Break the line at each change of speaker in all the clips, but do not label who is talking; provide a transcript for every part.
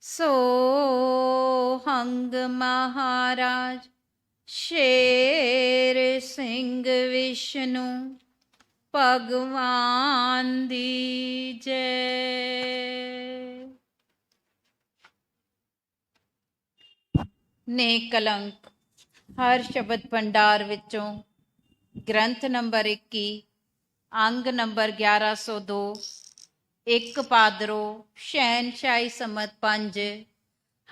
ਸੋ ਹੰਗ ਮਹਾਰਾਜ, ਸ਼ੇਰ ਸਿੰਘ ਵਿਸ਼ਨੂੰ, ਭਗਵਾਨ ਦੀ ਜੈ। ਨੇ ਕਲੰਕ, ਹਰ ਸ਼ਬਦ ਭੰਡਾਰ ਵਿੱਚੋਂ ਗ੍ਰੰਥ ਨੰਬਰ 21 ਅੰਗ ਨੰਬਰ 1102 ਇੱਕ ਪਾਦਰੋ, ਸ਼ਹਿਨਸ਼ਾਹੀ ਸਮਤ ਪੰਜ,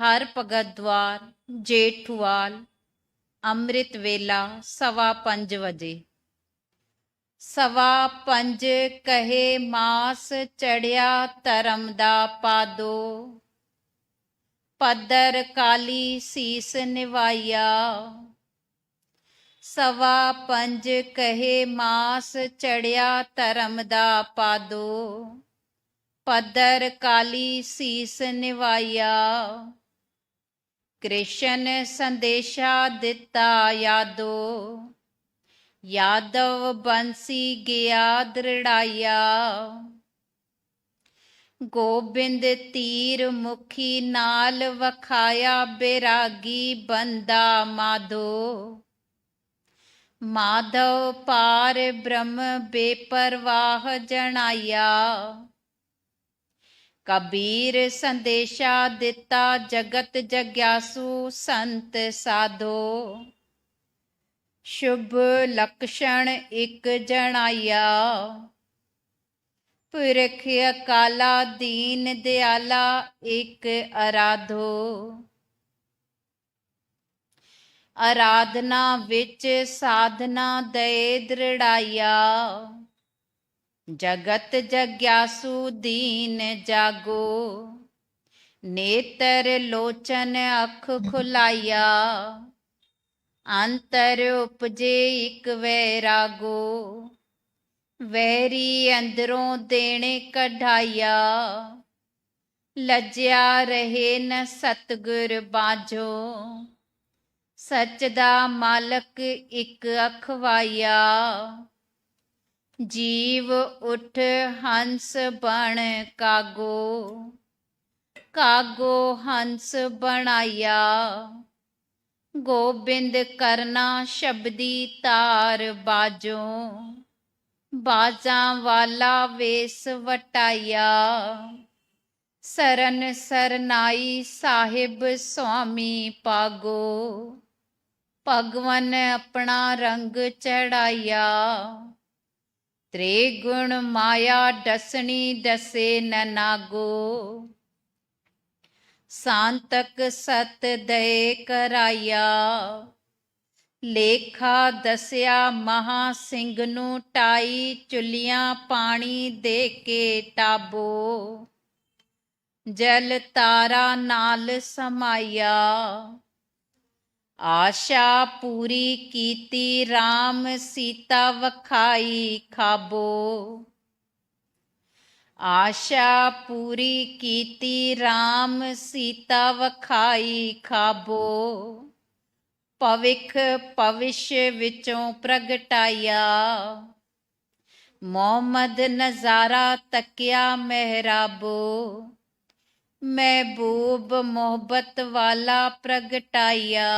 ਹਰ ਭਗਤ ਦਵਾਰ ਜੇਠੂਵਾਲ ਅੰਮ੍ਰਿਤ ਵੇਲਾ, ਸਵਾ 5 ਵਜੇ। ਸਵਾ 5 ਕਹੇ ਮਾਸ ਚੜਿਆ ਧਰਮ ਦਾ ਪਾਦੋ। ਪੱਦਰ ਕਾਲੀ ਸੀਸ ਨਿਵਾਇਆ। ਸਵਾ ਪੰਜ ਕਹੇ ਮਾਸ ਚੜਿਆ ਧਰਮ ਦਾ ਪਾਦੋ। ਪਦਰ ਕਾਲੀ ਸੀਸ ਨਿਵਾਇਆ। ਕ੍ਰਿਸ਼ਨ ਸੰਦੇਸ਼ਾ ਦਿੱਤਾ ਯਾਦੋ। ਯਾਦਵ ਬੰਸੀ ਗਿਆ ਦ੍ਰਿੜਾਇਆ। ਗੋਬਿੰਦ ਤੀਰ ਮੁਖੀ ਨਾਲ ਵਖਾਇਆ ਬੇਰਾਗੀ ਬੰਦਾ ਮਾਧੋ ਮਾਧਵ ਪਾਰ ਬ੍ਰਹਮ ਬੇਪਰਵਾਹ ਜਣਾਇਆ। ਕਬੀਰ ਸੰਦੇਸ਼ਾ ਦਿੱਤਾ, ਜਗਤ ਜਗਿਆਸੂ ਸੰਤ ਸਾਧੋ। ਸ਼ੁਭ ਲਕਸ਼ਣ ਇੱਕ ਜਣਾਇਆ। ਪੁਰਖ ਅਕਾਲਾ ਦੀਨ ਦਿਆਲਾ ਇੱਕ ਅਰਾਧੋ। ਆਰਾਧਨਾ ਵਿੱਚ ਸਾਧਨਾ ਦਏ ਦ੍ਰਿੜਾਇਆ। ਜਗਤ ਜਗਿਆਸੂ ਦੀਨ ਜਾਗੋ, ਨੇਤਰ ਲੋਚਨ ਅੱਖ ਖੁਲਾਇਆ, ਅੰਤਰ ਉਪਜੇ ਇਕ ਵੈਰਾਗੋ, ਵੈਰੀ ਅੰਦਰੋਂ ਦੇਣੇ ਕਢਾਇਆ, ਲੱਜਿਆ ਰਹੇ ਨ ਸਤਗੁਰ ਬਾਝੋ, ਸੱਚ ਦਾ ਮਾਲਕ ਇੱਕ ਅਖਵਾਇਆ। ਜੀਵ ਉਠ ਹੰਸ ਬਣ ਕਾਗੋ ਕਾਗੋ ਹੰਸ ਬਣਾਇਆ। ਗੋਬਿੰਦ ਕਰਨਾ ਸ਼ਬਦੀ ਤਾਰ ਬਾਜੋ, ਬਾਜਾਂ ਵਾਲਾ ਵੇਸ ਵਟਾਇਆ। ਸਰਨ ਸਰਨਾਈ ਸਾਹਿਬ ਸੁਆਮੀ ਪਾਗੋ, ਭਗਵਨ ਆਪਣਾ ਰੰਗ ਚੜਾਇਆ। ਤ੍ਰੇ ਗੁਣ ਮਾਇਆ ਦਸਣੀ ਦਸੇ ਨਨਾਗੋ ਸਾਂਤਕ ਸਤ ਦਏ ਕਰਾਇਆ। ਲੇਖਾ ਦਸਿਆ ਮਹਾ ਸਿੰਘ ਨੂੰ ਟਾਈ ਚੁੱਲੀਆਂ ਪਾਣੀ ਦੇ ਕੇ ਟਾਬੋ। ਜਲ ਤਾਰਾ ਨਾਲ ਸਮਾਇਆ। ਆਸ਼ਾ ਪੂਰੀ ਕੀਤੀ RAM ਸੀਤਾ ਵਖਾਈ ਖਾਬੋ। ਆਸ਼ਾ ਪੂਰੀ ਕੀਤੀ RAM ਸੀਤਾ ਵਖਾਈ ਖਾਬੋ। ਭਵਿਖ ਭਵਿਸ਼ ਵਿੱਚੋਂ ਪ੍ਰਗਟਾਇਆ। ਮੁਹੰਮਦ ਨਜ਼ਾਰਾ ਤੱਕਿਆ ਮਹਿਰਾਬੋ। ਮਹਿਬੂਬ ਮੁਹੱਬਤ ਵਾਲਾ ਪ੍ਰਗਟਾਇਆ।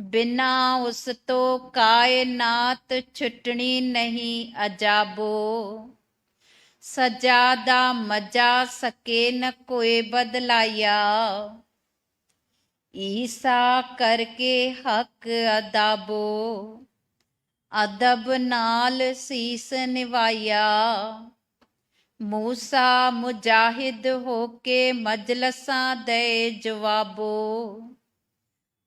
ਬਿਨਾ ਉਸ ਤੋਂ ਕਾਇਨਾਤ ਛੁੱਟਣੀ ਨਹੀਂ ਅਜਾਬੋ। ਸਜਾ ਦਾ ਮਜਾ ਸਕੇ ਨ ਕੋਈ ਬਦਲਾਇਆ। ਈਸਾ ਕਰਕੇ ਹੱਕ ਅਦਾਬੋ। ਅਦਬ ਨਾਲ ਸੀਸ ਨਿਵਾਇਆ। ਮੂਸਾ ਮੁਜਾਹਿਦ ਹੋ ਕੇ ਮਜਲਸਾਂ ਦੇ ਜਵਾਬੋ।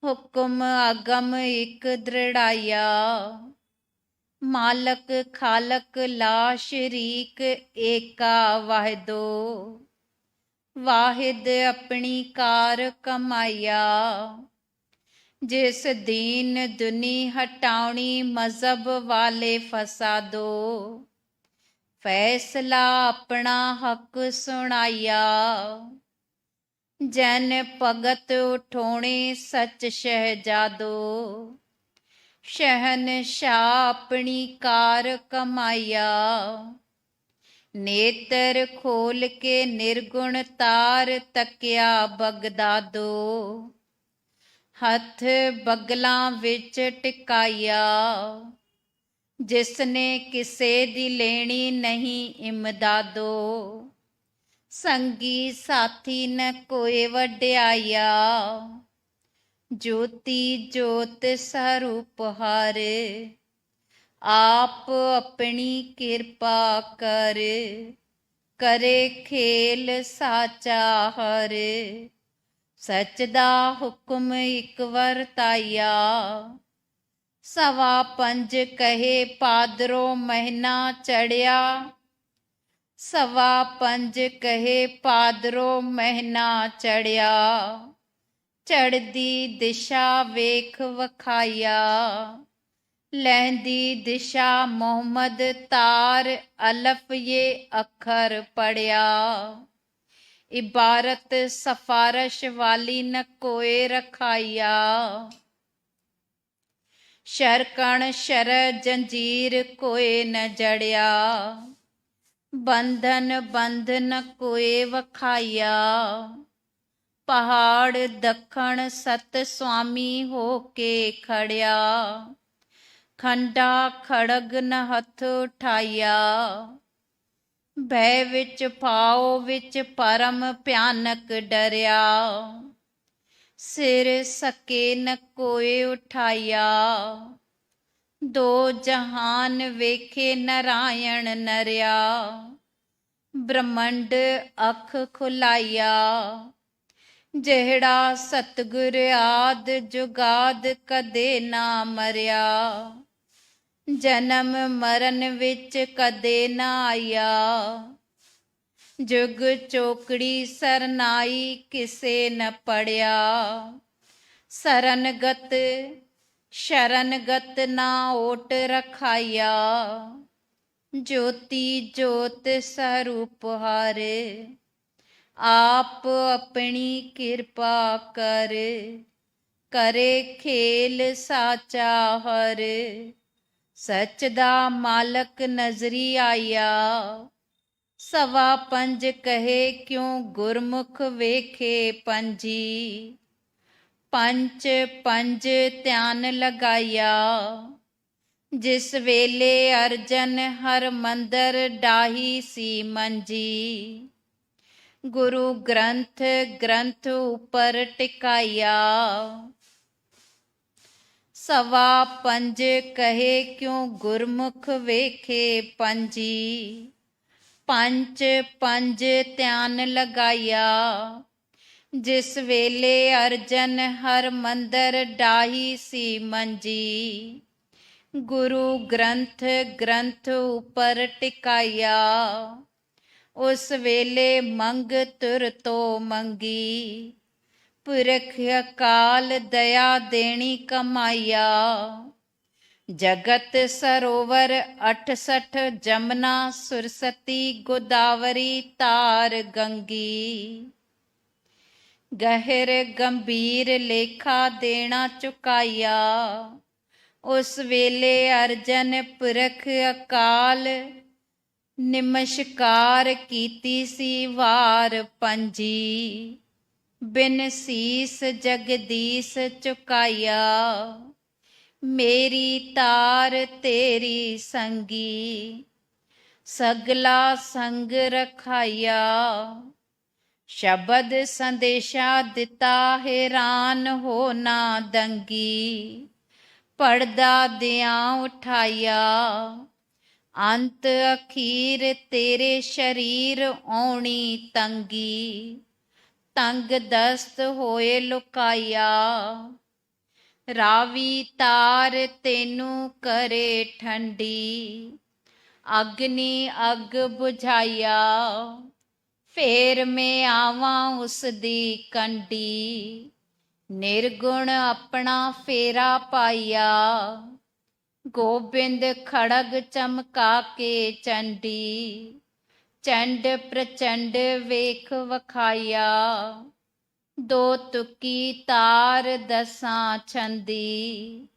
ਹੁਕਮ ਅਗਮ ਇਕ ਦ੍ਰਿੜਾਇਆ। ਮਾਲਕ ਖਾਲਕ ਲਾ ਸ਼ਰੀਕ ਏਕਾ ਵਾਹਿਦੋ। ਵਾਹਿਦ ਆਪਣੀ ਕਾਰ ਕਮਾਇਆ। ਜਿਸ ਦੀਨ ਦੁਨੀ ਹਟਾਉਣੀ ਮਜ਼ਹਬ ਵਾਲੇ ਫਸਾਦੋ। ਫੈਸਲਾ ਆਪਣਾ ਹੱਕ ਸੁਣਾਇਆ। ਜਨ ਭਗਤ ਉਠੋਣੇ ਸੱਚ ਸ਼ਹਿਜਾਦੋ। ਸ਼ਹਿਨ ਸ਼ਾ ਆਪਣੀ ਕਾਰ ਕਮਾਇਆ। ਨੇਤਰ ਖੋਲ ਕੇ ਨਿਰਗੁਣ ਤਾਰ ਤੱਕਿਆ ਬਗਦਾਦੋ। ਹੱਥ ਬਗਲਾਂ ਵਿੱਚ ਟਿਕਾਇਆ। ਜਿਸ ਨੇ ਕਿਸੇ ਦੀ ਲੈਣੀ ਨਹੀਂ ਇਮਦਾਦੋ, ਸੰਗੀ ਸਾਥੀ ਨ ਕੋਏ ਵਡਿਆਇਆ। ਜੋਤੀ ਜੋਤ ਸਰੂਪ ਹਰ, ਆਪ ਆਪਣੀ ਕਿਰਪਾ ਕਰ, ਕਰੇ ਖੇਲ ਸਾਚਾ ਹਰ। ਸਚ ਦਾ ਹੁਕਮ ਇਕ ਵਰਤਾਇਆ। ਸਵਾ ਪੰਜ ਕਹੇ ਪਾਦਰੋ ਮਹਿਨਾ ਚੜਿਆ। ਸਵਾ ਪੰਜ ਕਹੇ ਪਾਦਰੋ ਮਹਿਨਾ ਚੜਿਆ। ਚੜਦੀ ਦਿਸ਼ਾ ਵੇਖ ਵਖਾਇਆ। ਲਹਿੰਦੀ ਦਿਸ਼ਾ ਮੁਹੰਮਦ ਤਾਰ ਅਲਫ ਇਹ ਅੱਖਰ ਪੜਿਆ। ਇਬਾਰਤ ਸਫਾਰਸ਼ ਵਾਲੀ ਨ ਕੋਏ ਰਖਾਇਆ। ਸ਼ਰਕਣ ਸ਼ਰ ਜੰਜੀਰ ਕੋਏ ਨ ਜੜਿਆ। ਬੰਧਨ ਬੰਧ ਨ ਕੋਏ ਵਖਾਇਆ। ਪਹਾੜ ਦੱਖਣ ਸਤ ਸੁਆਮੀ ਹੋ ਕੇ ਖੜਿਆ। ਖੰਡਾ ਖੜਗ ਨ ਹੱਥ ਉਠਾਇਆ। ਭੈ ਵਿੱਚ ਪਾਓ ਵਿੱਚ ਪਰਮ ਭਿਆਨਕ ਡਰਿਆ। ਸਿਰ ਸਕੇ ਨ ਕੋਏ ਉਠਾਇਆ। ਦੋ ਜਹਾਨ ਵੇਖੇ ਨਰਾਇਣ ਨਰਿਆ। ਬ੍ਰਹਮੰਡ ਅੱਖ ਖੁਲਾਇਆ। ਜਿਹੜਾ ਸਤਗੁਰ ਆਦ ਜੁਗਾਦ ਕਦੇ ਨਾ ਮਰਿਆ। ਜਨਮ ਮਰਨ ਵਿੱਚ ਕਦੇ ਨਾ ਆਇਆ। ਜੁਗ ਚੋਕੜੀ ਸਰਨਾਈ ਕਿਸੇ ਨ ਪੜਿਆ। ਸਰਨਗਤ, ਸ਼ਰਨਗਤ ਨਾ ਓਟ ਰਖਾਇਆ। ਜੋਤੀ ਜੋਤ ਸਰੂਪ ਹਾਰੇ, ਆਪ ਆਪਣੀ ਕਿਰਪਾ ਕਰ। ਕਰੇ ਖੇਲ ਸਾਚਾ ਹਰ, ਸੱਚ ਦਾ ਮਾਲਕ ਨਜ਼ਰੀ ਆਇਆ। ਸਵਾ ਪੰਜ ਕਹੇ ਕਿਉ ਗੁਰਮੁਖ ਵੇਖੇ ਪੰਜੀ? ਪੰਜ ਪੰਜ ਧਿਆਨ ਲਗਾਇਆ। ਜਿਸ ਵੇਲੇ ਅਰਜਨ ਹਰ ਮੰਦਰ ਡਾਹੀ ਸੀ ਮੰਜੀ। ਗੁਰੂ ਗ੍ਰੰਥ ਗ੍ਰੰਥ ਉਪਰ ਟਿਕਾਇਆ। ਸਵਾ ਪੰਜ ਕਹੇ ਕਿਉ ਗੁਰਮੁਖ ਵੇਖੇ ਪੰਜੀ? ਪੰਜ ਪੰਜ ਧਿਆਨ ਲਗਾਇਆ। ਜਿਸ ਵੇਲੇ ਅਰਜਨ ਹਰ ਮੰਦਰ ਡਾਹੀ ਸੀ ਮੰਜੀ, ਗੁਰੂ ਗ੍ਰੰਥ ਗ੍ਰੰਥ ਉਪਰ ਟਿਕਾਇਆ। ਉਸ ਵੇਲੇ ਮੰਗ ਤੁਰ ਤੋ ਮੰਗੀ, ਪੁਰਖ ਅਕਾਲ ਦਇਆ ਦੇਣੀ ਕਮਾਇਆ। ਜਗਤ ਸਰੋਵਰ 68 ਜਮਨਾ ਸੁਰਸਤੀ ਗੋਦਾਵਰੀ ਤਾਰ ਗੰਗੀ। ਗਹਿਰ ਗੰਭੀਰ ਲੇਖਾ ਦੇਣਾ ਚੁਕਾਇਆ। ਉਸ ਵੇਲੇ ਅਰਜਨ ਪੁਰਖ ਅਕਾਲ ਨਿਮਸ਼ਕਾਰ ਕੀਤੀ ਸੀ ਵਾਰ ਪੰਜੀ। ਬਿਨ ਸੀਸ ਜਗਦੀਸ਼ ਚੁਕਾਇਆ। ਮੇਰੀ ਤਾਰ ਤੇਰੀ ਸੰਗੀ, ਸਗਲਾ ਸੰਗ ਰਖਾਇਆ। ਸ਼ਬਦ ਸੰਦੇਸ਼ਾ ਦਿੱਤਾ ਹੈਰਾਨ ਹੋ ਨਾ ਦੰਗੀ ਪੜਦਾ ਦਿਆਂ ਉਠਾਇਆ। ਅੰਤ ਅਖੀਰ ਤੇਰੇ ਸ਼ਰੀਰ ਆਉਣੀ ਤੰਗੀ, ਤੰਗ ਦਸਤ ਹੋਏ ਲੁਕਾਇਆ। ਰਾਵੀ ਤਾਰ ਤੈਨੂੰ ਕਰੇ ਠੰਡੀ। ਅਗਨੀ ਅਗ 부ਝਾਇਆ ਫੇਰ ਮੈਂ ਆਵਾਂ ਉਸ ਦੀ ਕੰਡੀ। ਨਿਰਗੁਣ ਆਪਣਾ ਫੇਰਾ ਪਾਇਆ, ਗੋਬਿੰਦ ਖੜਗ ਚਮਕਾ ਕੇ ਚੰਡੀ। ਚੰਡ ਪ੍ਰਚੰਡ ਵੇਖ ਵਖਾਇਆ ਦੋ ਤੁਕੀ ਤਾਰ ਦਸਾਂ ਛੰਦੀ।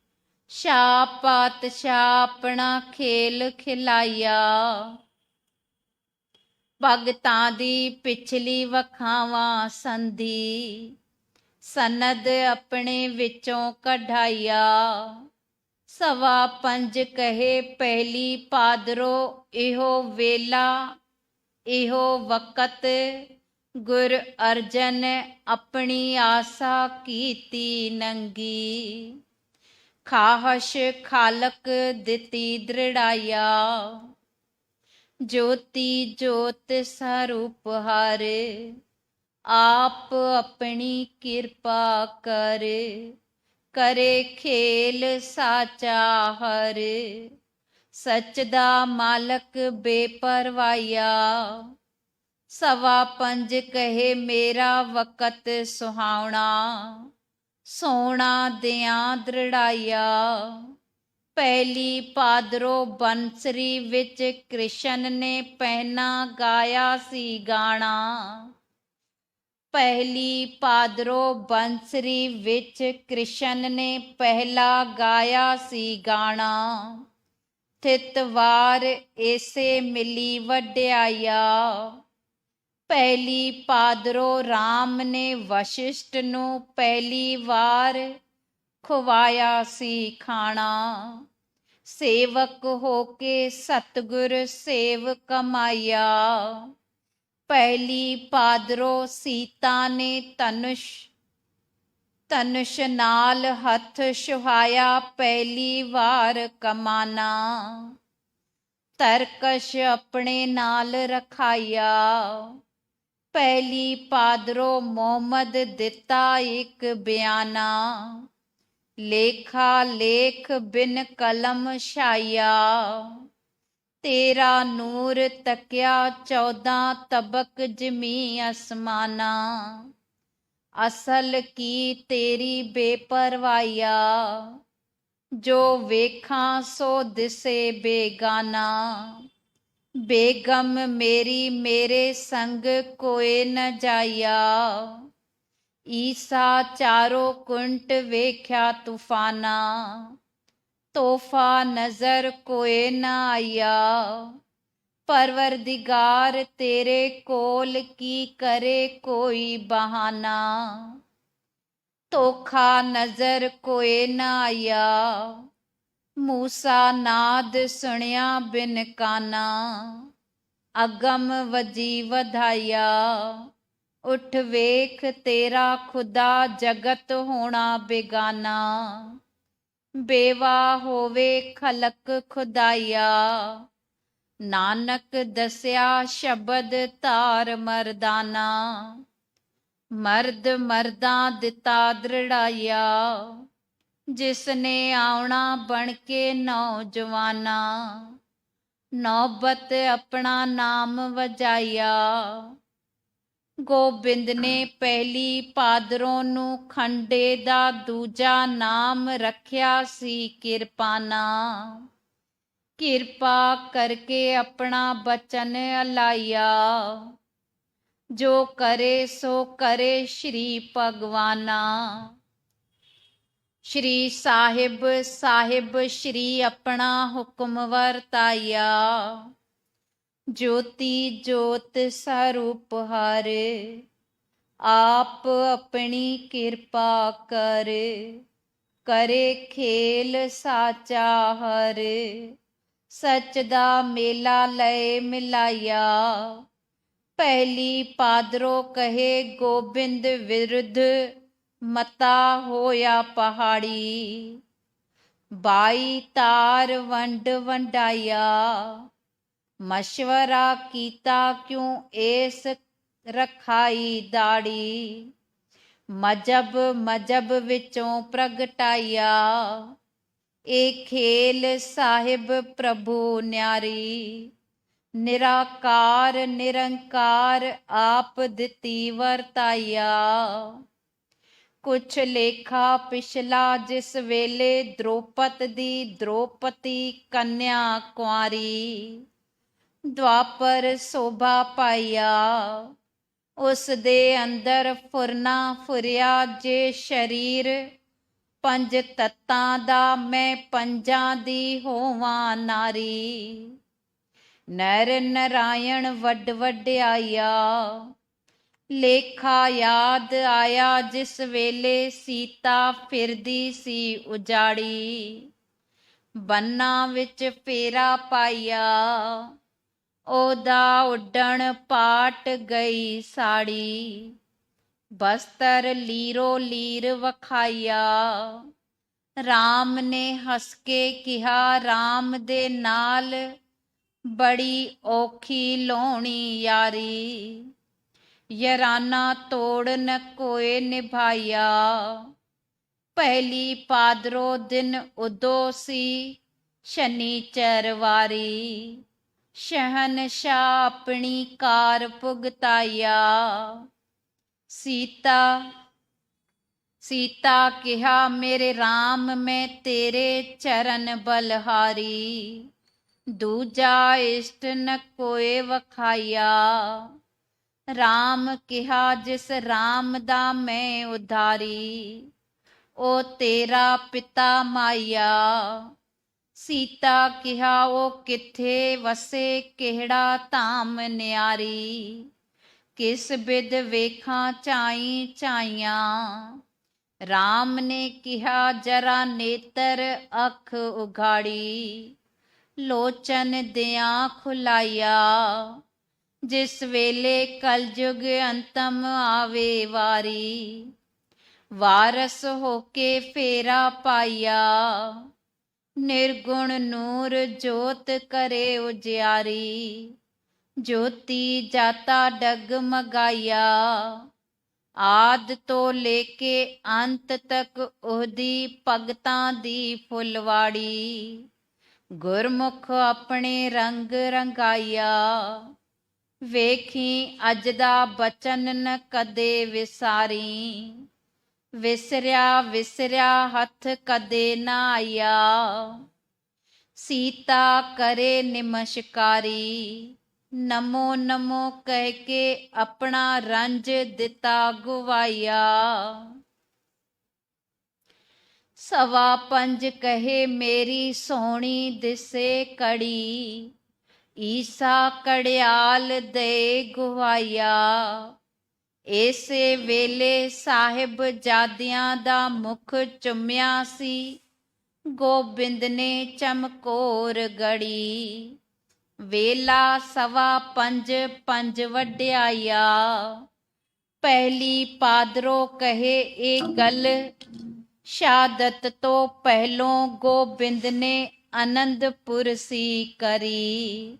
ਸ਼ਾ ਪਾਤਸ਼ਾਹ ਆਪਣਾ ਖੇਲ ਖਿਲਾਇਆ। ਭਗਤਾਂ ਦੀ ਪਿਛਲੀ ਵਖਾਵਾਂ ਸੰਧੀ। ਸਨਦ ਆਪਣੇ ਵਿੱਚੋਂ ਕਢਾਇਆ। ਸਵਾ ਪੰਜ ਕਹੇ ਪਹਿਲੀ ਪਾਦਰੋ, ਇਹੋ ਵੇਲਾ, ਇਹੋ ਵਕਤ ਗੁਰ ਅਰਜਨ ਆਪਣੀ ਆਸਾ ਕੀਤੀ ਨੰਗੀ। ਖਾਹਸ਼ ਖਾਲਕ ਦਿੱਤੀ ਦ੍ਰਿੜਾਇਆ। ਜੋਤੀ ਜੋਤ ਸਰੂਪ ਹਰ, ਆਪ ਆਪਣੀ ਕਿਰਪਾ ਕਰ। ਕਰੇ ਖੇਲ ਸਾਚਾ ਹਰ, ਸੱਚ ਦਾ ਮਾਲਕ ਬੇਪਰਵਾਇਆ। ਸਵਾ ਪੰਜ ਕਹੇ ਮੇਰਾ ਵਕਤ ਸੁਹਾਉਣਾ, ਸੋਣਾ ਦਿਆਂ ਦ੍ਰਿੜਾਇਆ। ਪਹਿਲੀ ਪਾਦਰੋ ਬੰਸਰੀ ਵਿੱਚ ਕ੍ਰਿਸ਼ਨ ਨੇ ਪਹਿਨਾ ਗਾਇਆ ਸੀ ਗਾਣਾ। ਪਹਿਲੀ ਪਾਦਰੋ ਬੰਸਰੀ ਵਿੱਚ ਕ੍ਰਿਸ਼ਨ ਨੇ ਪਹਿਲਾ ਗਾਇਆ ਸੀ ਗਾਣਾ। ਤਿਤਵਾਰ ਏਸੇ ਮਿਲੀ ਵਡਿਆਇਆ। ਪਹਿਲੀ ਪਾਦਰੋ RAM ਨੇ ਵਸ਼ਿਸ਼ਟ ਨੂੰ ਪਹਿਲੀ ਵਾਰ ਖਵਾਇਆ ਸੀ ਖਾਣਾ। ਸੇਵਕ ਹੋ ਕੇ ਸਤਗੁਰ ਸੇਵ ਕਮਾਇਆ। ਪਹਿਲੀ ਪਾਦਰੋ ਸੀਤਾ ਨੇ ਤਨੁਸ਼ ਤਨੁਸ਼ ਨਾਲ ਹੱਥ ਸੁਹਾਇਆ ਪਹਿਲੀ ਵਾਰ ਕਮਾਨਾ। ਤਰਕਸ਼ ਆਪਣੇ ਨਾਲ ਰਖਾਇਆ। ਪਹਿਲੀ ਪਾਦਰੋ ਮੁਹੰਮਦ ਦਿੱਤਾ ਇੱਕ ਬਿਆਨਾ। ਲੇਖਾ ਲੇਖ ਬਿਨ ਕਲਮ ਛਾਇਆ। ਤੇਰਾ ਨੂਰ ਤਕਿਆ 14 ਤਬਕ ਜਮੀ ਅਸਮਾਨਾ। ਅਸਲ ਕੀ ਤੇਰੀ ਬੇਪਰਵਾਇਆ ਜੋ ਵੇਖਾਂ ਸੋ ਦਿਸੇ ਬੇਗਾਨਾ। ਬੇਗਮ ਮੇਰੀ ਮੇਰੇ ਸੰਗ ਕੋਏ ਨ ਜਾਇਆ ਈਸਾ ਚਾਰੋ ਕੁੰਟ ਵੇਖਿਆ ਤੂਫਾਨਾ ਤੋਹਫਾ ਨਜ਼ਰ ਕੋਏ ਨ ਆਇਆ ਪਰਵਰਦਿਗਾਰ ਤੇਰੇ ਕੋਲ ਕੀ ਕਰੇ ਕੋਈ ਬਹਾਨਾ ਤੋਖਾ ਨਜ਼ਰ ਕੋਏ ਨ ਆਇਆ ਮੂਸਾ ਨਾਦ ਸੁਣਿਆ ਬਿਨ ਕਾਨਾ, ਅਗਮ ਵਜੀ ਵਧਾਇਆ। ਉਠ ਵੇਖ ਤੇਰਾ ਖੁਦਾ ਜਗਤ ਹੋਣਾ ਬੇਗਾਨਾ। ਬੇਵਾ ਹੋਵੇ ਖਲਕ ਖੁਦਾਇਆ। ਨਾਨਕ ਦਸਿਆ ਸ਼ਬਦ ਧਾਰ ਮਰਦਾਨਾ। ਮਰਦ ਮਰਦਾਂ ਦਿੱਤਾ ਦ੍ਰਿੜਾਇਆ। ਜਿਸ ਨੇ ਆਉਣਾ ਬਣ ਕੇ ਨੌਜਵਾਨਾ। ਨੌਬਤ ਆਪਣਾ ਨਾਮ ਵਜਾਇਆ। ਗੋਬਿੰਦ ਨੇ ਪਹਿਲੀ ਪਾਦਰੋਂ ਨੂੰ ਖੰਡੇ ਦਾ ਦੂਜਾ ਨਾਮ ਰੱਖਿਆ ਸੀ ਕਿਰਪਾਨਾ। ਕਿਰਪਾ ਕਰਕੇ ਆਪਣਾ ਬਚਨ ਅਲਾਇਆ। ਜੋ ਕਰੇ ਸੋ ਕਰੇ ਸ਼੍ਰੀ ਭਗਵਾਨਾ। ਸ਼੍ਰੀ ਸਾਹਿਬ ਸਾਹਿਬ ਸ਼੍ਰੀ ਆਪਣਾ ਹੁਕਮ ਵਰਤਾਇਆ। ਜੋਤੀ ਜੋਤ ਸਰੂਪ ਹਰ, ਆਪ ਆਪਣੀ ਕਿਰਪਾ ਕਰ। ਕਰੇ ਖੇਲ ਸਾਚਾ ਹਰ, ਸੱਚ ਦਾ ਮੇਲਾ ਲਏ ਮਿਲਾਇਆ। ਪਹਿਲੀ ਪਾਦਰੋ ਕਹੇ ਗੋਬਿੰਦ ਵਿਰੁੱਧ ਮਤਾ ਹੋਇਆ ਪਹਾੜੀ। ਬਾਈ ਤਾਰ ਵੰਡ ਵੰਡਾਇਆ। ਮਸ਼ਵਰਾ ਕੀਤਾ ਕਿਉ ਏਸ ਰਖਾਈ ਦਾੜੀ। ਮਜਬ ਮਜਬ ਵਿੱਚੋਂ ਪ੍ਰਗਟਾਇਆ। ਇਹ ਖੇਲ ਸਾਹਿਬ ਪ੍ਰਭੂ ਨਿਆਰੀ। ਨਿਰਾਕਾਰ ਨਿਰੰਕਾਰ ਆਪ ਦਿੱਤੀ ਵਰਤਾਇਆ। ਕੁਛ ਲੇਖਾ ਪਿਛਲਾ ਜਿਸ ਵੇਲੇ ਦ੍ਰੋਪਤ ਦੀ ਦ੍ਰੋਪਤੀ ਕੰਨਿਆ ਕੁਆਰੀ। ਦਵਾਪਰ ਸੋਭਾ ਪਾਇਆ, ਉਸ ਦੇ ਅੰਦਰ ਫੁਰਨਾ ਫੁਰਿਆ ਜੇ ਸ਼ਰੀਰ। ਪੰਜ ਤੱਤਾਂ ਦਾ ਮੈਂ ਪੰਜਾਂ ਦੀ ਹੋਵਾਂ ਨਾਰੀ। ਨਰ ਨਰਾਇਣ ਵੱਡ ਵਡਿਆਇਆ ਲੇਖਾ ਯਾਦ ਆਇਆ, ਜਿਸ ਵੇਲੇ ਸੀਤਾ ਫਿਰਦੀ ਸੀ ਉਜਾੜੀ। ਬੰਨਾ ਵਿੱਚ ਫੇਰਾ ਪਾਇਆ, ਉਹਦਾ ਉੱਡਣ ਪਾਟ ਗਈ ਸਾੜੀ। ਬਸਤਰ ਲੀਰੋ ਲੀਰ ਵਖਾਇਆ RAM ਨੇ ਹੱਸ ਕੇ ਕਿਹਾ RAM ਦੇ ਨਾਲ ਬੜੀ ਔਖੀ ਲੋਣੀ ਯਾਰੀ। ਯਰਾਨਾ ਤੋੜਨ ਕੋਏ ਨਿਭਾਇਆ ਪਹਿਲੀ ਪਾਦਰੋ ਦਿਨ ਉਦੋ ਸੀ ਸ਼ਨੀਚਰ ਵਾਰੀ ਸ਼ਹਿਨਸ਼ਾਹ ਆਪਣੀ ਕਾਰ ਭੁਗਤਾਇਆ ਸੀਤਾ ਸੀਤਾ ਕਿਹਾ ਮੇਰੇ RAM ਮੈਂ ਤੇਰੇ ਚਰਨ ਬਲਹਾਰੀ ਦੂਜਾ ਇਸ਼ਟ ਨ ਕੋਏ ਵਖਾਇਆ RAM ਕਿਹਾ ਜਿਸ RAM ਦਾ ਮੈਂ ਉਧਾਰੀ ਉਹ ਤੇਰਾ ਪਿਤਾ ਮਾਇਆ ਸੀਤਾ ਕਿਹਾ ਉਹ ਕਿੱਥੇ ਵਸੇ ਕਿਹੜਾ ਧਾਮ ਨਿਆਰੀ ਕਿਸ ਬਿਦ ਵੇਖਾਂ ਚਾਈ ਚਾਈਆਂ RAM ਨੇ ਕਿਹਾ ਜਰਾ ਨੇਤਰ ਅੱਖ ਉਘਾੜੀ ਲੋਚਨ ਦਿਆਂ ਖੁਲਾਇਆ ਜਿਸ ਵੇਲੇ ਕਲਯੁਗ ਅੰਤਮ ਆਵੇ ਵਾਰੀ, ਵਾਰਸ ਹੋ ਕੇ ਫੇਰਾ ਪਾਇਆ। ਨਿਰਗੁਣ ਨੂਰ ਜੋਤ ਕਰੇ ਉਜਿਆਰੀ, ਜੋਤੀ ਜਾਤਾ ਡਗ ਮਗਾਇਆ। ਆਦ ਤੋਂ ਲੈ ਕੇ ਅੰਤ ਤੱਕ ਉਹਦੀ ਭਗਤਾਂ ਦੀ ਫੁੱਲਵਾੜੀ, ਗੁਰਮੁਖ ਆਪਣੇ ਰੰਗ ਰੰਗਾਇਆ। ਵੇਖੀ ਅੱਜ ਦਾ ਬਚਨ ਨ ਕਦੇ ਵਿਸਾਰੀ। ਵਿਸਰਿਆ ਵਿਸਰਿਆ ਹੱਥ ਕਦੇ ਨਾ ਆਇਆ। ਸੀਤਾ ਕਰੇ ਨਿਮਸ਼ਕਾਰੀ। ਨਮੋ ਨਮੋ ਕਹਿ ਕੇ ਆਪਣਾ ਰੰਜ ਦਿੱਤਾ ਗਵਾਇਆ। ਸਵਾ ਪੰਜ ਕਹੇ ਮੇਰੀ ਸੋਹਣੀ ਦਿਸੇ ਕੜੀ ਈਸਾ ਕੜਿਆਲ ਦੇ ਗਵਾਇਆ ਏਸੇ ਵੇਲੇ ਸਾਹਿਬ ਜਾਦਿਆਂ ਦਾ ਮੁਖ ਚੁੰਮਿਆ ਸੀ। ਗੋਬਿੰਦ ਨੇ ਚਮਕੌਰ ਗੜੀ। ਵੇਲਾ ਸਵਾ ਪੰਜ ਪੰਜ ਵਡਿਆਇਆ। ਪਹਿਲੀ ਪਾਦਰੋ ਕਹੇ ਇਹ ਗੱਲ। ਸ਼ਾਦਤ ਤੋਂ ਪਹਿਲੋਂ ਗੋਬਿੰਦ ਨੇ ਆਨੰਦਪੁਰ ਸੀ ਕਰੀ।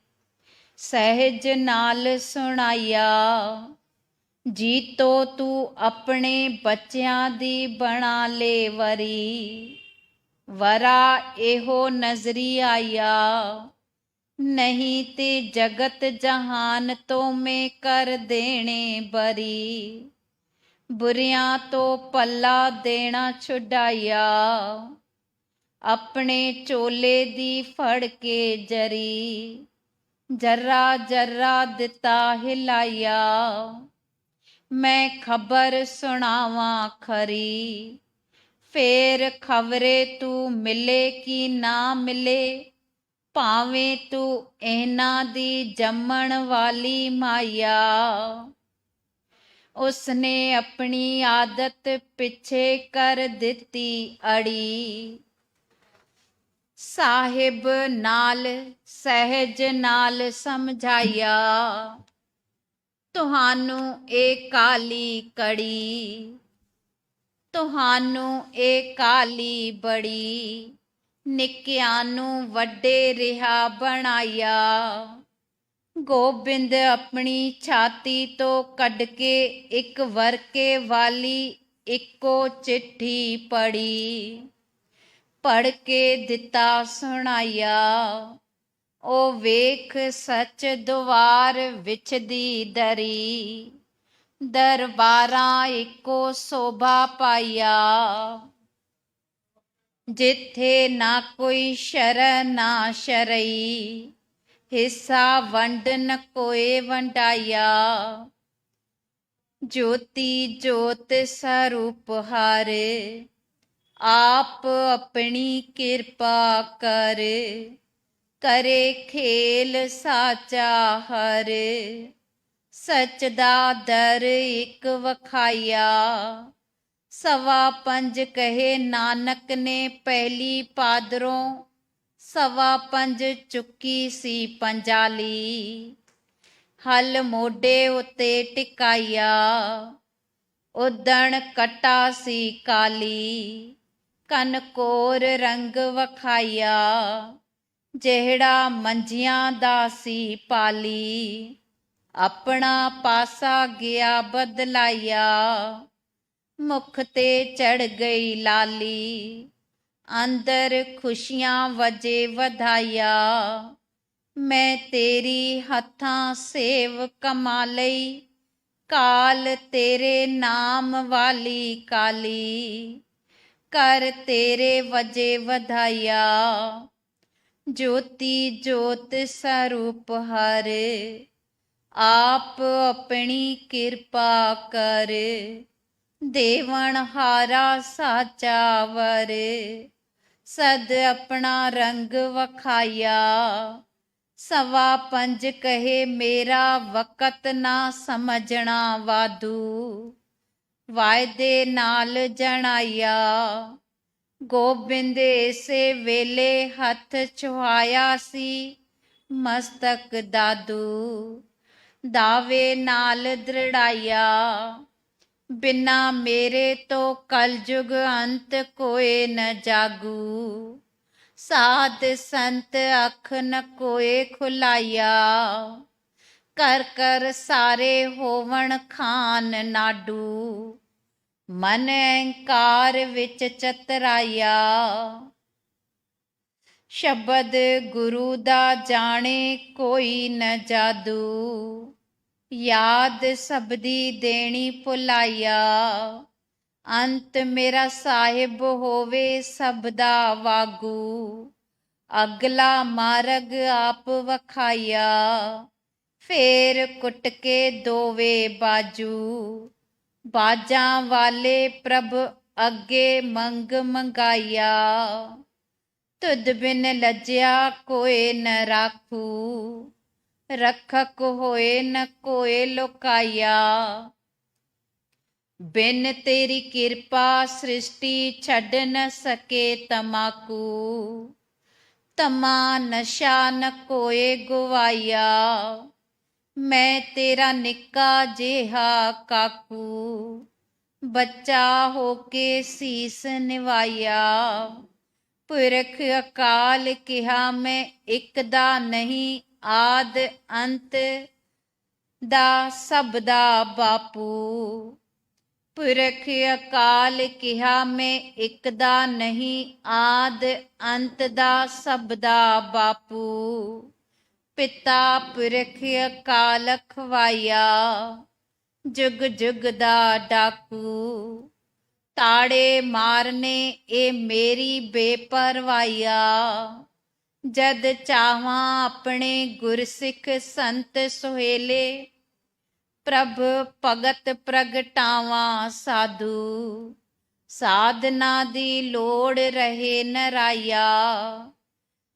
ਸਹਿਜ ਨਾਲ ਸੁਣਾਇਆ, ਜੀਤੋ ਤੂੰ ਆਪਣੇ ਬੱਚਿਆਂ ਦੀ ਬਣਾ ਲੈ ਵਰੀ। ਵਰਾ ਇਹੋ ਨਜ਼ਰੀ ਆਇਆ, ਨਹੀਂ ਤੇ ਜਗਤ ਜਹਾਨ ਤੋਂ ਮੈਂ ਕਰ ਦੇਣੇ ਬਰੀ। ਬੁਰਿਆਂ ਤੋਂ ਪੱਲਾ ਦੇਣਾ ਛੁਡਾਇਆ, ਆਪਣੇ ਚੋਲੇ ਦੀ ਫੜ ਕੇ ਜਰੀ। ਜਰਾ ਜਰਾ ਦਿੱਤਾ ਹਿਲਾਇਆ। ਮੈਂ ਖਬਰ ਸੁਣਾਵਾਂ ਖਰੀ। ਫੇਰ ਖਬਰੇ ਤੂੰ ਮਿਲੇ ਕੀ ਨਾ ਮਿਲੇ? ਭਾਵੇਂ ਤੂੰ ਇਹਨਾਂ ਦੀ ਜੰਮਣ ਵਾਲੀ ਮਾਇਆ। ਉਸਨੇ ਆਪਣੀ ਆਦਤ ਪਿੱਛੇ ਕਰ ਦਿੱਤੀ ਅੜੀ। ਸਾਹਿਬ ਨਾਲ, ਸਹਿਜ ਨਾਲ ਸਮਝਾਇਆ। ਤੁਹਾਨੂੰ ਇਹ ਕਾਲੀ ਕੜੀ, ਤੁਹਾਨੂੰ ਇਹ ਕਾਲੀ ਬੜੀ, ਨਿੱਕਿਆਂ ਨੂੰ ਵੱਡੇ ਰਿਹਾ ਬਣਾਇਆ। ਗੋਬਿੰਦ ਆਪਣੀ ਛਾਤੀ ਤੋਂ ਕੱਢ ਕੇ ਇੱਕ ਵਰਕੇ ਵਾਲੀ ਇੱਕੋ ਚਿੱਠੀ ਪੜੀ ਪੜ ਕੇ ਦਿੱਤਾ ਸੁਣਾਇਆ। ਉਹ ਵੇਖ ਸੱਚ ਦੁਆਰ ਵਿੱਚ ਦੀ ਦਰੀ। ਦਰਬਾਰਾਂ ਇੱਕੋ ਸੋਭਾ ਪਾਇਆ। ਜਿੱਥੇ ਨਾ ਕੋਈ ਸ਼ਰ ਨਾ ਸ਼ਰਈ। ਹਿੱਸਾ ਵੰਡ ਨ ਕੋਏ ਵੰਡਾਇਆ। ਜੋਤੀ ਜੋਤ ਸਰੂਪ ਹਾਰੇ। ਆਪ ਆਪਣੀ ਕਿਰਪਾ ਕਰ, ਕਰੇ ਖੇਲ ਸਾਚਾ ਹਰ। ਸਚ ਦਾ ਦਰ ਇੱਕ ਵਖਾਇਆ, ਸਵਾ ਪੰਜ ਕਹੇ ਨਾਨਕ ਨੇ ਪਹਿਲੀ ਪਾਦਰੋਂ, ਸਵਾ ਪੰਜ ਚੁੱਕੀ ਸੀ ਪੰਜਾਲੀ। ਹਲ ਮੋਢੇ ਉਤੇ ਟਿਕਾਇਆ, ਉਦਣ ਕਟਾ ਸੀ ਕਾਲੀ। ਕਨ ਕੋਰ ਰੰਗ ਵਖਾਇਆ, ਜਿਹੜਾ ਮੰਜੀਆਂ ਦਾ ਸੀ ਪਾਲੀ, ਆਪਣਾ ਪਾਸਾ ਗਿਆ ਬਦਲਾਇਆ, ਮੁਖ ਤੇ ਚੜ ਗਈ ਲਾਲੀ, ਅੰਦਰ ਖੁਸ਼ੀਆਂ ਵਜੇ ਵਧਾਇਆ, ਮੈਂ ਤੇਰੀ ਹੱਥਾਂ ਸੇਵ ਕਮਾ ਲਈ, ਕਾਲ ਤੇਰੇ ਨਾਮ ਵਾਲੀ ਕਾਲੀ ਕਰ ਤੇਰੇ ਵਜੇ ਵਧਾਇਆ ਜੋਤੀ ਜੋਤ ਸਰੂਪ ਹਰ, ਆਪ ਆਪਣੀ ਕਿਰਪਾ ਕਰ। ਦੇਵਨ ਹਾਰਾ ਸਾਚਾ ਵਰ, ਸਦ ਆਪਣਾ ਰੰਗ ਵਖਾਇਆ। ਸਵਾ ਪੰਜ ਕਹੇ ਮੇਰਾ ਵਕਤ ਨਾ ਸਮਝਣਾ ਵਾਦੂ ਵਾਇਦੇ ਨਾਲ ਜਣਾਇਆ। ਗੋਬਿੰਦ ਇਸੇ ਵੇਲੇ ਹੱਥ ਛੁਹਾਇਆ ਸੀ। ਮਸਤਕ ਦਾਦੂ ਦਾਵੇ ਨਾਲ ਦ੍ਰਿੜਾਇਆ। ਬਿਨਾ ਮੇਰੇ ਤੋਂ ਕਲਯੁਗ ਅੰਤ ਕੋਏ ਨ ਜਾਗੂ। ਸਾਧ ਸੰਤ ਅੱਖ ਨ ਕੋਏ ਖੁਲਾਇਆ। ਕਰ ਕਰ ਸਾਰੇ ਹੋਵਣ ਖਾਨ ਨਾਡੂ। ਮਨ ਅਹੰਕਾਰ ਵਿੱਚ ਚਤਰਾਇਆ। ਸ਼ਬਦ ਗੁਰੂ ਦਾ ਜਾਣੇ ਕੋਈ ਨ ਜਾਦੂ। ਯਾਦ ਸਬਦੀ ਦੇਣੀ ਭੁਲਾਇਆ। ਅੰਤ ਮੇਰਾ ਸਾਹਿਬ ਹੋਵੇ ਸਭ ਦਾ ਵਾਗੂ। ਅਗਲਾ ਮਾਰਗ ਆਪ ਵਖਾਇਆ। ਫੇਰ ਕੁੱਟ ਕੇ ਦੋਵੇ ਬਾਜੂ। ਬਾਜਾਂ ਵਾਲੇ ਪ੍ਰਭ ਅੱਗੇ ਮੰਗ ਮੰਗਾਇਆ। ਤੁਧ ਬਿਨ ਲੱਜਿਆ ਕੋਏ ਨ ਰਾਖੂ। ਰਖਕ ਹੋਏ ਨ ਕੋਏ ਲੋਕਾਇਆ। ਬਿਨ ਤੇਰੀ ਕਿਰਪਾ ਸ੍ਰਿਸ਼ਟੀ ਛੱਡ ਨ ਸਕੇ ਤਮਾਕੂ। ਤਮਾ ਨਸ਼ਾ ਨ ਕੋਏ ਗਵਾਇਆ। ਮੈਂ ਤੇਰਾ ਨਿੱਕਾ ਜਿਹਾ ਕਾਕੂ ਬੱਚਾ ਹੋ ਕੇ ਸੀਸ ਨਿਵਾਇਆ ਪੁਰਖ ਅਕਾਲ ਕਿਹਾ ਮੈਂ ਇੱਕ ਦਾ ਨਹੀਂ ਆਦ ਅੰਤ ਦਾ ਸਭ ਦਾ ਬਾਪੂ ਪੁਰਖ ਅਕਾਲ ਕਿਹਾ ਮੈਂ ਇੱਕ ਦਾ ਨਹੀਂ ਆਦ ਅੰਤ ਦਾ ਸਭ ਦਾ ਬਾਪੂ ਪਿਤਾ ਪੁਰਖ ਅਕਾਲ ਖਵਾਇਆ ਜੁਗ ਜੁਗ ਦਾ ਡਾਕੂ। ਤਾੜੇ ਮਾਰਨੇ ਇਹ ਮੇਰੀ ਬੇਪਰਵਾਇਆ। ਜਦ ਚਾਹਾਂ ਆਪਣੇ ਗੁਰਸਿੱਖ ਸੰਤ ਸੁਹੇਲੇ, ਪ੍ਰਭ ਭਗਤ ਪ੍ਰਗਟਾਵਾਂ ਸਾਧੂ। ਸਾਧਨਾ ਦੀ ਲੋੜ ਰਹੇ ਨਰਾਇਆ।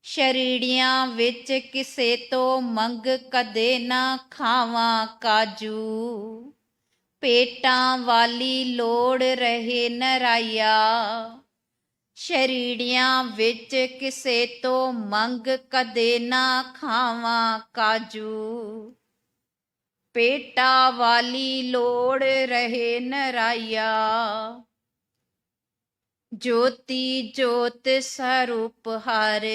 ਸ਼ਰੀੜੀਆਂ ਵਿੱਚ ਕਿਸੇ ਤੋਂ ਮੰਗ ਕਦੇ ਨਾ ਖਾਵਾਂ ਕਾਜੂ। ਪੇਟਾਂ ਵਾਲੀ ਲੋੜ ਰਹੇ ਨਰਾਇਆ। ਸ਼ਰੀੜੀਆਂ ਵਿੱਚ ਕਿਸੇ ਤੋਂ ਮੰਗ ਕਦੇ ਨਾ ਖਾਵਾਂ ਕਾਜੂ। ਪੇਟਾ ਵਾਲੀ ਲੋੜ ਰਹੇ ਨਰਾਇਆ। ਜੋਤੀ ਜੋਤ ਸਰੂਪ ਹਰ।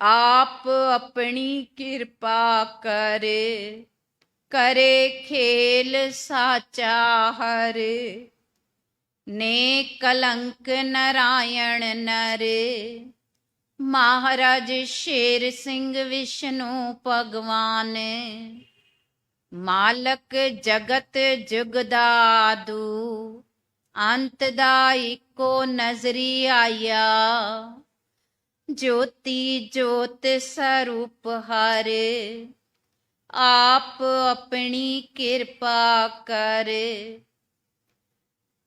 ਆਪ ਆਪਣੀ ਕਿਰਪਾ ਕਰੇ ਕਰੇ ਖੇਲ ਸਾਚਾ ਹਰ। ਨੇ ਕਲੰਕ ਨਰਾਇਣ ਨਰੇ। ਮਹਾਰਾਜ ਸ਼ੇਰ ਸਿੰਘ ਵਿਸ਼ਨੂੰ ਭਗਵਾਨ। ਮਾਲਕ ਜਗਤ ਜੁਗਦਾਦੂ ਅੰਤ ਦਾ ਇੱਕੋ ਨਜ਼ਰੀ ਆਇਆ। ਜੋਤੀ ਜੋਤ ਸਰੂਪ ਹਰ, ਆਪ ਆਪਣੀ ਕਿਰਪਾ ਕਰ।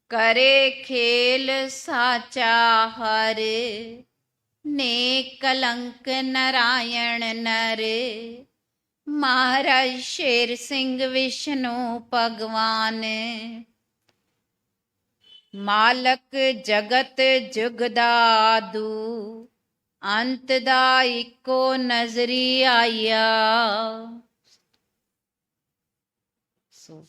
ਕਰੇ ਖੇਲ ਸਾਚਾ ਹਰ ਨੇ ਕਲੰਕ ਨਰਾਇਣ ਨਰ। ਮਹਾਰਾਜ ਸ਼ੇਰ ਸਿੰਘ ਵਿਸ਼ਨੂੰ ਭਗਵਾਨ ਮਾਲਕ ਜਗਤ ਜੁਗ ਦਾ ਆਦੂ ਅੰਤ ਦਾ ਇੱਕੋ ਨਜ਼ਰੀ ਆਇਆ। ਸੋ